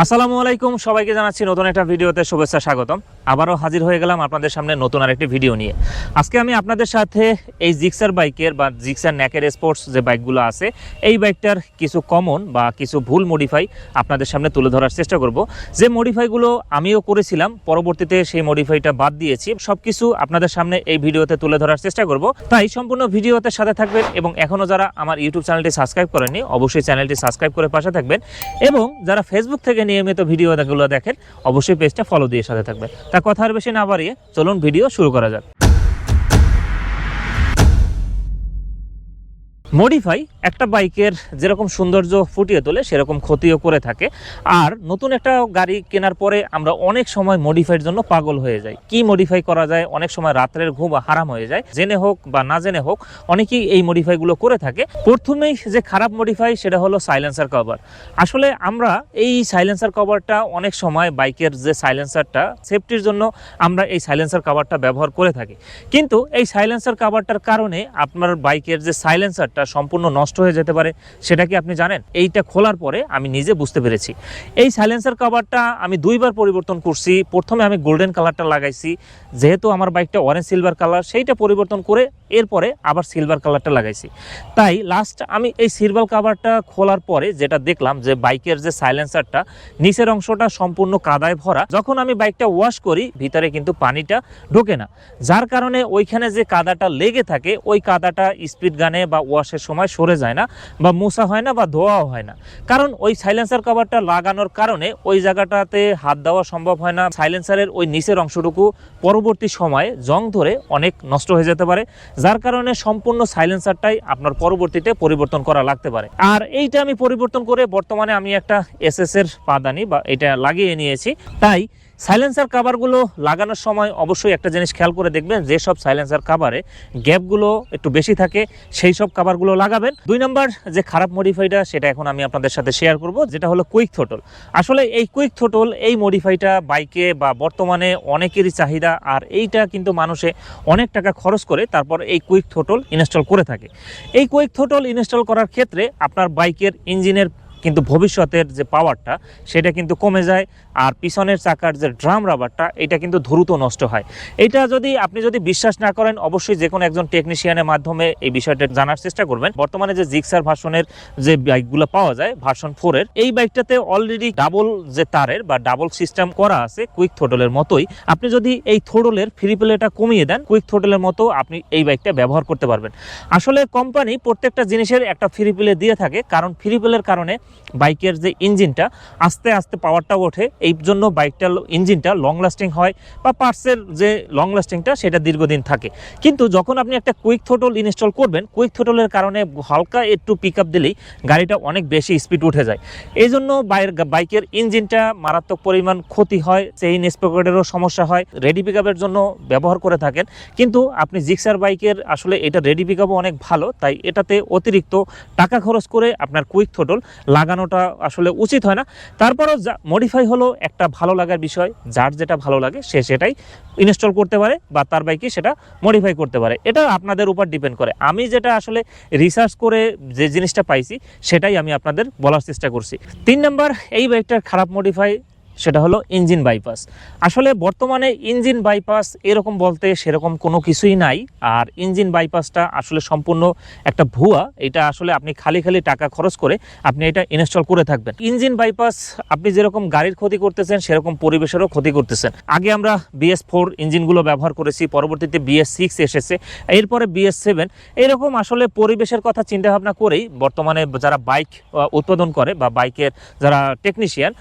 আসসালামু আলাইকুম সবাইকে জানাচ্ছি নতুন একটা ভিডিওতে শুভেচ্ছা স্বাগতম। আবারও হাজির হয়ে গেলাম আপনাদের সামনে নতুন আরেকটি ভিডিও নিয়ে। আজকে আমি আপনাদের সাথে এই জিক্সার বাইকের বা জিক্সার ন্যাকের স্পোর্টস যে বাইকগুলো আছে, এই বাইকটার কিছু কমন বা কিছু ভুল মডিফাই আপনাদের সামনে তুলে ধরার চেষ্টা করব। যে মডিফাইগুলো আমিও করেছিলাম, পরবর্তীতে সেই মডিফাইটা বাদ দিয়েছি। সব কিছু আপনাদের সামনে এই ভিডিওতে তুলে ধরার চেষ্টা করব। তাই সম্পূর্ণ ভিডিওতে সাথে থাকবেন এবং এখনও যারা আমার ইউটিউব চ্যানেলটি সাবস্ক্রাইব করেননি, অবশ্যই চ্যানেলটি সাবস্ক্রাইব করে পাশে থাকবেন। এবং যারা ফেসবুক থেকে নিয়মিত ভিডিওগুলো দেখেন, অবশ্যই পেজটা ফলো দিয়ে সাথে থাকবেন। তা কথার বেশি না বাড়িয়ে চলুন ভিডিও শুরু করা যাক। মডিফাই একটা বাইকের যেরকম সৌন্দর্য ফুটিয়ে তোলে, সেরকম ক্ষতিও করে থাকে। আর নতুন একটা গাড়ি কেনার পরে আমরা অনেক সময় মডিফাইয়ের জন্য পাগল হয়ে যাই। কি মডিফাই করা যায়? অনেক সময় রাত্রের ঘুম হারাম হয়ে যায়। জেনে হোক বা না জেনে হোক, অনেকেই এই মডিফাইগুলো করে থাকে। প্রথমেই যে খারাপ মডিফাই সেটা হলো সাইলেন্সার কভার আসলে আমরা এই সাইলেন্সার কভারটা অনেক সময় বাইকের যে সাইলেন্সারটা সেফটির জন্য আমরা এই সাইলেন্সার কভারটা ব্যবহার করে থাকি। কিন্তু এই সাইলেন্সার কভারটার কারণে আপনার বাইকের যে সাইলেন্সারটা সম্পূর্ণ নষ্ট হয়ে যেতে পারে, সেটা কি আপনি জানেন? এইটা খোলার পরে আমি নিজে বুঝতে পেরেছি। এই সাইলেন্সার কভারটা আমি দুইবার পরিবর্তন করছি। প্রথমে আমি গোল্ডেন কালারটা লাগাইছি, যেহেতু আমার বাইকটা অরেঞ্জ সিলভার কালার সেইটা পরিবর্তন করে এরপরে আবার সিলভার কালারটা লাগাইছি। তাই লাস্ট আমি এই সিলভার কাভারটা খোলার পরে যেটা দেখলাম যে বাইকের যে সাইলেন্সারটা নিচের অংশটা সম্পূর্ণ কাদায় ভরা। যখন আমি বাইকটা ওয়াশ করি, ভিতরে কিন্তু পানিটা ঢোকে না। যার কারণে ওইখানে যে কাদাটা লেগে থাকে, ওই কাদাটা স্পিড গানে বা ওয়াশের সময় সরে যায় না বা মোছা হয় না বা ধোয়াও হয় না। কারণ ওই সাইলেন্সার কভারটা লাগানোর কারণে ওই জায়গাটাতে হাত দেওয়া সম্ভব হয় না। সাইলেন্সারের ওই নিচের অংশটুকু পরবর্তী সময়ে জং ধরে অনেক নষ্ট হয়ে যেতে পারে। যার কারণে সম্পূর্ণ সাইলেন্সারটাই আপনার পরবর্তীতে পরিবর্তন করা লাগতে পারে। আর এইটা আমি পরিবর্তন করে বর্তমানে আমি একটা এস এর পাদানি বা এটা লাগিয়ে নিয়েছি। তাই সাইলেন্সার কাভারগুলো লাগানোর সময় অবশ্যই একটা জিনিস খেয়াল করে দেখবেন যেসব সাইলেন্সার কাভারে গ্যাপগুলো একটু বেশি থাকে, সেই সব কাভারগুলো লাগাবেন। দুই নম্বর যে খারাপ মডিফাইটা সেটা এখন আমি আপনাদের সাথে শেয়ার করব, যেটা হলো কুইক থোটল আসলে এই কুইক থোটল এই মডিফাইটা বাইকে বা বর্তমানে অনেকেরই চাহিদা, আর এইটা কিন্তু মানুষে অনেক টাকা খরচ করে, তারপর এই কুইক থোটল ইনস্টল করে থাকে। এই কুইক থোটল ইনস্টল করার ক্ষেত্রে আপনার বাইকের ইঞ্জিনের কিন্তু ভবিষ্যতের যে পাওয়ারটা সেটা কিন্তু কমে যায় আর পিছনের চাকার যে ড্রাম রাবারটা এটা কিন্তু দ্রুত নষ্ট হয়। এটা যদি, আপনি যদি বিশ্বাস না করেন, অবশ্যই যে কোনো একজন টেকনিশিয়ানের মাধ্যমে এই বিষয়টা জানার চেষ্টা করবেন। বর্তমানে যে জিক্সার ভার্সনের যে বাইকগুলো পাওয়া যায় ভার্সন ফোরের এই বাইকটাতে অলরেডি ডাবল যে তারের বা ডাবল সিস্টেম করা আছে কুইক থ্রোটলের মতোই। আপনি যদি এই থ্রোটলের ফ্রি প্লেটা কমিয়ে দেন কুইক থ্রোটলের মতো আপনি এই বাইকটা ব্যবহার করতে পারবেন। আসলে কোম্পানি প্রত্যেকটা জিনিসের একটা ফ্রি প্লে দিয়ে থাকে, কারণ ফ্রি প্লের কারণে বাইকের যে ইঞ্জিনটা, আস্তে আস্তে পাওয়ারটা ওঠে, এই জন্য বাইকটা ইঞ্জিনটা লং লাস্টিং হয় বা পার্টসের যে লং লাস্টিংটা সেটা দীর্ঘদিন থাকে। কিন্তু যখন আপনি একটা কুইক থ্রোটল ইনস্টল করবেন কুইক থ্রোটলের কারণে হালকা একটু পিক আপ দিলেই গাড়িটা অনেক বেশি স্পিড উঠে যায়। এই জন্য বাইকের ইঞ্জিনটা মারাত্মক পরিমাণ ক্ষতি হয় চেইন স্পকেটেরও সমস্যা হয় রেডি পিক আপের জন্য ব্যবহার করে থাকেন। কিন্তু আপনি জিক্সার বাইকের আসলে এটা রেডি পিক আপও অনেক ভালো, তাই এটাতে অতিরিক্ত টাকা খরচ করে আপনার কুইক থ্রোটল লাগানোটা আসলে উচিত হয় না। তারপরও মডিফাই হলো একটা ভালো লাগার বিষয়, যার যেটা ভালো লাগে সে সেটাই ইনস্টল করতে পারে বা তার বাইকে সেটা মডিফাই করতে পারে। এটা আপনাদের উপর ডিপেন্ড করে। আমি যেটা আসলে রিসার্চ করে যে জিনিসটা পাইছি, সেটাই আমি আপনাদের বলার চেষ্টা করছি। তিন নম্বর, এই বাইকটার খারাপ মডিফাই সেটা হলো ইঞ্জিন বাইপাস। আসলে বর্তমানে ইঞ্জিন বাইপাস এরকম বলতে সেরকম কোনো কিছুই নাই। আর ইঞ্জিন বাইপাসটা আসলে সম্পূর্ণ একটা ভুয়া। এটা আসলে আপনি খালি খালি টাকা খরচ করে আপনি এটা ইনস্টল করে থাকবেন। ইঞ্জিন বাইপাস, আপনি যেরকম গাড়ির ক্ষতি করতেছেন, সেরকম পরিবেশেরও ক্ষতি করতেছেন। আগে আমরা বিএস ফোর ইঞ্জিনগুলো ব্যবহার করেছি, পরবর্তীতে বিএস সিক্স এসেছে, এরপরে বিএস সেভেন। এরকম আসলে পরিবেশের কথা চিন্তা ভাবনা করেই বর্তমানে যারা বাইক উৎপাদন করে বা বাইকের যারা টেকনিশিয়ান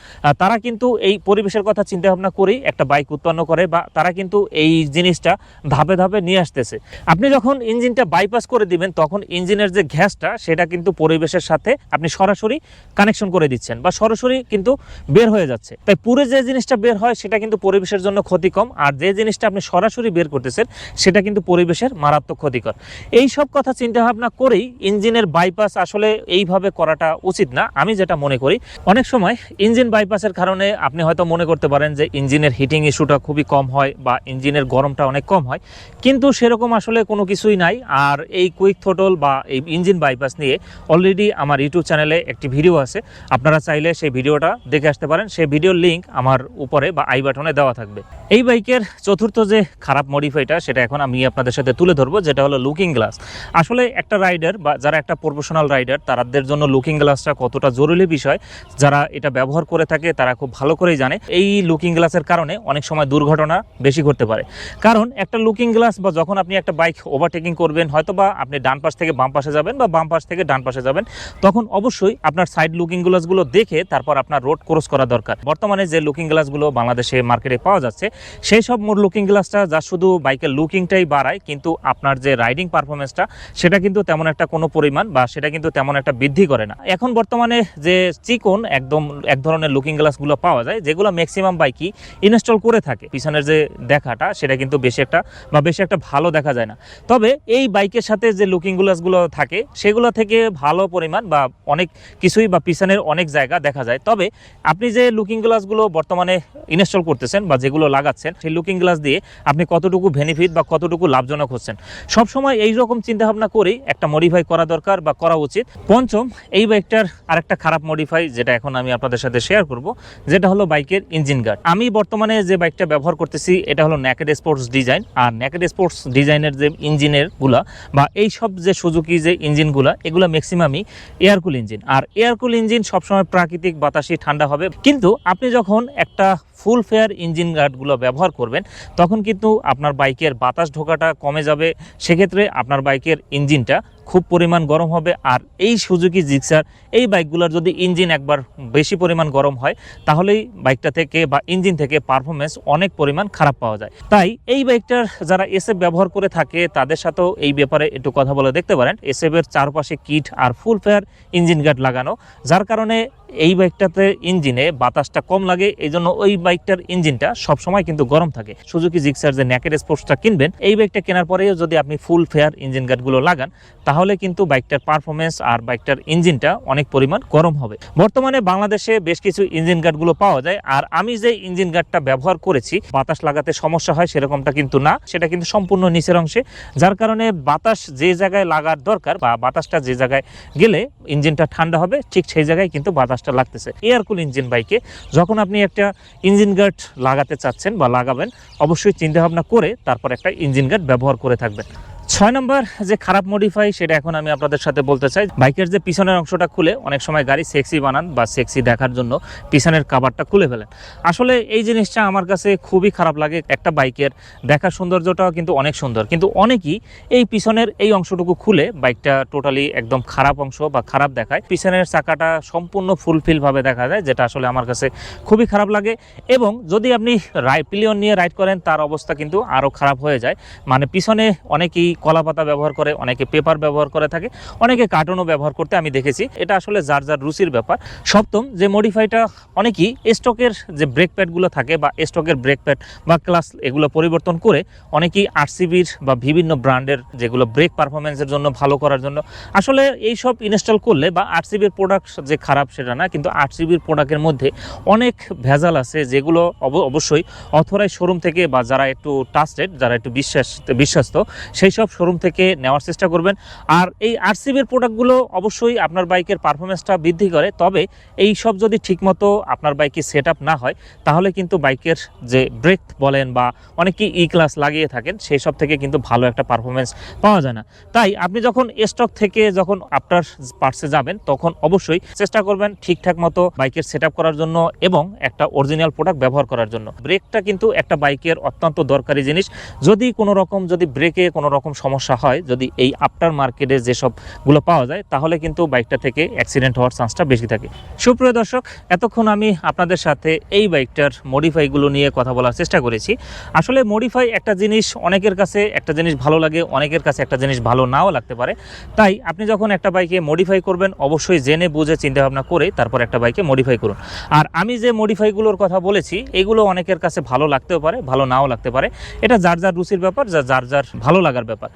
তারা কিন্তু এই পরিবেশের কথা চিন্তা ভাবনা করেই একটা বাইক উৎপন্ন করে বা তারা কিন্তু এই জিনিসটা ধাপে ধাপে নিয়ে আসতেছে। আপনি যখন ইঞ্জিনটা বাইপাস করে দিবেন, তখন ইঞ্জিনের যে গ্যাসটা, সেটা কিন্তু পরিবেশের সাথে আপনি সরাসরি কানেকশন করে দিচ্ছেন বা সরাসরি কিন্তু বের হয়ে যাচ্ছে। তাই পুরো যে জিনিসটা বের হয়, সেটা কিন্তু পরিবেশের জন্য ক্ষতি কম আর যে জিনিসটা আপনি সরাসরি বের করতেছেন, সেটা কিন্তু পরিবেশের মারাত্মক ক্ষতিকর। এই সব কথা চিন্তা ভাবনা করেই ইঞ্জিনের বাইপাস আসলে এইভাবে করাটা উচিত না। আমি যেটা মনে করি, অনেক সময় ইঞ্জিন বাইপাসের কারণে আপনি হয়তো মনে করতে পারেন যে ইঞ্জিনের হিটিং ইস্যুটা খুবই কম হয় বা ইঞ্জিনের গরমটা অনেক কম হয়। কিন্তু সেরকম আসলে কোনো কিছুই নাই। আর এই কুইক থোটল বা এই ইঞ্জিন বাইপাস নিয়ে অলরেডি আমার ইউটিউব চ্যানেলে একটি ভিডিও আছে। আপনারা চাইলে সেই ভিডিওটা দেখে আসতে পারেন। সেই ভিডিওর লিঙ্ক আমার উপরে বা আই বাটনে দেওয়া থাকবে। এই বাইকের চতুর্থ যে খারাপ মডিফাইটা সেটা এখন আমি আপনাদের সাথে তুলে ধরবো, যেটা হলো লুকিং গ্লাস আসলে একটা রাইডার বা যারা একটা প্রফেশনাল রাইডার তাদের জন্য লুকিং গ্লাসটা কতটা জরুরি বিষয়, যারা এটা ব্যবহার করে থাকে, তারা খুব ভালো করেই জানে, এই লুকিং গ্লাসের কারণে অনেক সময় দুর্ঘটনা বেশি ঘটতে পারে। কারণ একটা লুকিং গ্লাস বা যখন আপনি একটা বাইক ওভারটেকিং করবেন হয়তো বা আপনি ডান পাশ থেকে বাম পাশে যাবেন বা বাম পাশ থেকে ডান পাশে যাবেন, তখন অবশ্যই আপনার সাইড লুকিং গ্লাসগুলো দেখে তারপর আপনার রোড ক্রস করা দরকার। বর্তমানে যে লুকিং গ্লাসগুলো বাংলাদেশে মার্কেটে পাওয়া যাচ্ছে, সেই সব মোর লুকিং গ্লাসটা যা শুধু বাইকের লুকিংটাই বাড়ায়, কিন্তু আপনার যে রাইডিং পারফরমেন্সটা সেটা কিন্তু তেমন একটা কোনো পরিমাণ বা সেটা কিন্তু তেমন একটা বৃদ্ধি করে না। এখন বর্তমানে যে চিকন একদম এক ধরনের লুকিং গ্লাসগুলো পাওয়া যায় যেগুলো ম্যাক্সিমাম বাইকই ইনস্টল করে থাকে। পিছনের যে দেখাটা, সেটা কিন্তু বেশি একটা বা বেশি একটা ভালো দেখা যায় না। তবে এই বাইকের সাথে যে লুকিং গ্লাসগুলো থাকে, সেগুলো থেকে ভালো পরিমাণ বা অনেক কিছুই বা পিছনের অনেক জায়গা দেখা যায়। তবে আপনি যে লুকিং গ্লাসগুলো বর্তমানে ইনস্টল করতেছেন বা যেগুলো লাগাচ্ছেন, সেই লুকিং গ্লাস দিয়ে আপনি কতটুকু বেনিফিট বা কতটুকু লাভজনক হচ্ছেন? সবসময় এই রকম চিন্তাভাবনা করেই একটা মডিফাই করা দরকার বা করা উচিত। পঞ্চম, এই বাইকটার আরেকটা খারাপ মডিফাই যেটা এখন আমি আপনাদের সাথে শেয়ার করব, যেটা হলো বাইকের ইঞ্জিন গার্ড। আমি বর্তমানে যে বাইকটা ব্যবহার করতেছি, এটা হলো ন্যাকেড স্পোর্টস ডিজাইন আর ন্যাকেড স্পোর্টস ডিজাইনের যে ইঞ্জিনেরগুলা বা এই সব যে সুজুকি যে ইঞ্জিনগুলা, এগুলো ম্যাক্সিমামই এয়ারকুল ইঞ্জিন আর এয়ারকুল ইঞ্জিন সবসময় প্রাকৃতিক বাতাসে ঠান্ডা হবে। কিন্তু আপনি যখন একটা ফুল ফেয়ার ইঞ্জিন গার্ডগুলো ব্যবহার করবেন, তখন কিন্তু আপনার বাইকের বাতাস ঢোকাটা কমে যাবে। সেক্ষেত্রে আপনার বাইকের ইঞ্জিনটা খুব পরিমাণ গরম হবে। আর এই সুজুকি জিক্সার, এই বাইকগুলোর যদি ইঞ্জিন একবার বেশি পরিমাণ গরম হয়, তাহলেই বাইকটা থেকে বা ইঞ্জিন থেকে পারফরমেন্স অনেক পরিমাণ খারাপ পাওয়া যায়। তাই এই বাইকটার যারা এসএফ ব্যবহার করে থাকে, তাদের সাথেও এই ব্যাপারে একটু কথা বলে দেখতে পারেন। এসএফ এর চারপাশে কিট আর ফুল ফেয়ার ইঞ্জিন গার্ড লাগানো। যার কারণে এই বাইকটাতে ইঞ্জিনে বাতাসটা কম লাগে এই জন্য ওই বাইকটার ইঞ্জিনটা সবসময় কিন্তু গরম থাকে। সুজুকি জিক্সার যে ন্যাকের স্পোর্টসটা কিনবেন, এই বাইকটা কেনার পরেও যদি আপনি ফুল ফেয়ার ইঞ্জিন গার্ডগুলো লাগান, তাহলে কিন্তু বাইকটার পারফরমেন্স আর বাইকটার ইঞ্জিনটা অনেক পরিমাণ গরম হবে। বর্তমানে বাংলাদেশে বেশ কিছু ইঞ্জিন গার্ডগুলো পাওয়া যায়, আর আমি যে ইঞ্জিন গার্ডটা ব্যবহার করেছি, বাতাস লাগাতে সমস্যা হয় সেরকমটা কিন্তু না, সেটা কিন্তু সম্পূর্ণ নিচের অংশে। যার কারণে বাতাস যে জায়গায় লাগার দরকার বা বাতাসটা যে জায়গায় গেলে ইঞ্জিনটা ঠান্ডা হবে, ঠিক সেই জায়গায় কিন্তু বাতাসটা লাগতেছে। এয়ারকুল ইঞ্জিন বাইকে, যখন আপনি একটা ইঞ্জিন গার্ড লাগাতে চাচ্ছেন বা লাগাবেন, অবশ্যই চিন্তা ভাবনা করে তারপর একটা ইঞ্জিন গার্ড ব্যবহার করে থাকবেন। ছয় নম্বর যে খারাপ মডিফাই সেটা এখন আমি আপনাদের সাথে বলতে চাই। বাইকের যে পিছনের অংশটা খুলে অনেক সময় গাড়ি সেক্সি বানান বা সেক্সি দেখার জন্য পিছনের কাভারটা খুলে ফেলেন। আসলে এই জিনিসটা আমার কাছে খুবই খারাপ লাগে একটা বাইকের। দেখার সৌন্দর্যটাও কিন্তু অনেক সুন্দর। কিন্তু অনেকেই এই পিছনের এই অংশটুকু খুলে বাইকটা টোটালি একদম খারাপ অংশ বা খারাপ দেখায়। পিছনের চাকাটা সম্পূর্ণ ফুলফিলভাবে দেখা যায়, যেটা আসলে আমার কাছে খুবই খারাপ লাগে। এবং যদি আপনি রাই পিলিয়ন নিয়ে রাইড করেন, তার অবস্থা কিন্তু আরও খারাপ হয়ে যায়। মানে পিছনে অনেকেই কলা পাতা ব্যবহার করে, অনেকে পেপার ব্যবহার করে থাকে, অনেকে কার্টুনও ব্যবহার করতে আমি দেখেছি। এটা আসলে যার যার রুচির ব্যাপার। সপ্তম, যে মডিফাইটা অনেকেই স্টকের যে ব্রেক প্যাডগুলো থাকে বা স্টকের ব্রেক প্যাড বা ক্লাস এগুলো পরিবর্তন করে অনেকেই আরসিবির বা বিভিন্ন ব্র্যান্ডের যেগুলো ব্রেক পারফরমেন্সের জন্য ভালো করার জন্য, আসলে এই সব ইনস্টল করলে বা আরসিবির প্রোডাক্ট যে খারাপ সেটা না, কিন্তু আরসিবির প্রোডাক্টের মধ্যে অনেক ভেজাল আছে যেগুলো অব- অবশ্যই অথরাই শোরুম থেকে বা যারা একটু টাস্টেড যারা একটু বিশ্বাস, বিশ্বস্ত সেই সব শোরুম থেকে নেওয়ার চেষ্টা করবেন। আর এই আরসিবির প্রোডাক্টগুলো অবশ্যই আপনার বাইকের পারফরমেন্সটা বৃদ্ধি করে। তবে এই সব যদি ঠিকমতো আপনার বাইকে সেট না হয়, তাহলে কিন্তু বাইকের যে ব্রেক বলেন বা অনেকেই ই ক্লাস লাগিয়ে থাকেন, সেই সব থেকে কিন্তু ভালো একটা পারফরমেন্স পাওয়া যায় না। তাই আপনি যখন স্টক থেকে যখন আপনার পার্টসে যাবেন, তখন অবশ্যই চেষ্টা করবেন ঠিকঠাক মতো বাইকের সেট করার জন্য এবং একটা অরিজিনাল প্রোডাক্ট ব্যবহার করার জন্য। ব্রেকটা কিন্তু একটা বাইকের অত্যন্ত দরকারি জিনিস। যদি কোনো রকম, যদি ব্রেকে কোনো রকম সমস্যা হয়, যদি এই আফটার মার্কেটে যেসবগুলো পাওয়া যায়, তাহলে কিন্তু বাইকটা থেকে অ্যাক্সিডেন্ট হওয়ার চান্সটা বেশি থাকে। সুপ্রিয় দর্শক, এতক্ষণ আমি আপনাদের সাথে এই বাইকটার মডিফাইগুলো নিয়ে কথা বলার চেষ্টা করেছি। আসলে মডিফাই একটা জিনিস অনেকের কাছে একটা জিনিস ভালো লাগে, অনেকের কাছে একটা জিনিস ভালো নাও লাগতে পারে। তাই আপনি যখন একটা বাইকে মডিফাই করবেন, অবশ্যই জেনে বুঝে চিন্তাভাবনা করে তারপর একটা বাইকে মডিফাই করুন। আর আমি যে মডিফাইগুলোর কথা বলেছি, এগুলো অনেকের কাছে ভালো লাগতেও পারে, ভালো নাও লাগতে পারে। এটা যার যার রুচির ব্যাপার, যা যার যার ভালো লাগার ব্যাপার।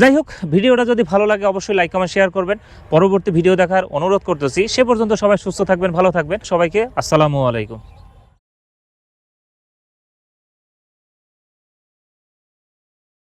যাই হোক, ভিডিওটা যদি ভালো লাগে, অবশ্যই লাইক কমেন্ট শেয়ার করবেন। পরবর্তী ভিডিও দেখার অনুরোধ করতেছি। সে পর্যন্ত সবাই সুস্থ থাকবেন, ভালো থাকবেন। সবাইকে আসসালামু আলাইকুম।